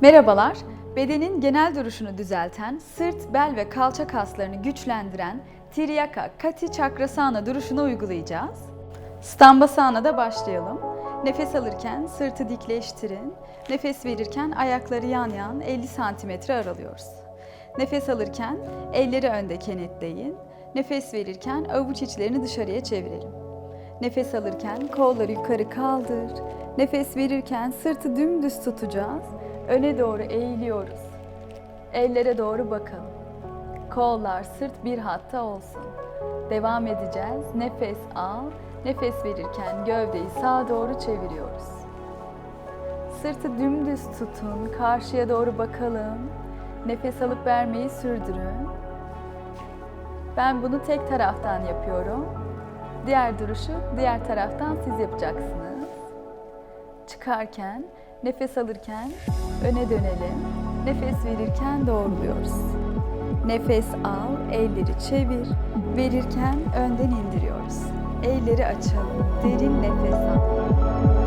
Merhabalar. Bedenin genel duruşunu düzelten, sırt, bel ve kalça kaslarını güçlendiren Tiryaka Kati Chakrasana duruşunu uygulayacağız. Stambasana başlayalım. Nefes alırken sırtı dikleştirin. Nefes verirken ayakları yan yan 50 santimetre aralıyoruz. Nefes alırken elleri önde kenetleyin. Nefes verirken avuç içlerini dışarıya çevirelim. Nefes alırken kolları yukarı kaldır. Nefes verirken sırtı dümdüz tutacağız. Öne doğru eğiliyoruz. Ellere doğru bakalım. Kollar, sırt bir hatta olsun. Devam edeceğiz. Nefes al. Nefes verirken gövdeyi sağa doğru çeviriyoruz. Sırtı dümdüz tutun. Karşıya doğru bakalım. Nefes alıp vermeyi sürdürün. Ben bunu tek taraftan yapıyorum. Diğer duruşu diğer taraftan siz yapacaksınız. Çıkarken, nefes alırken öne dönelim. Nefes verirken doğruluyoruz. Nefes al, elleri çevir. Verirken önden indiriyoruz. Elleri açalım. Derin nefes al.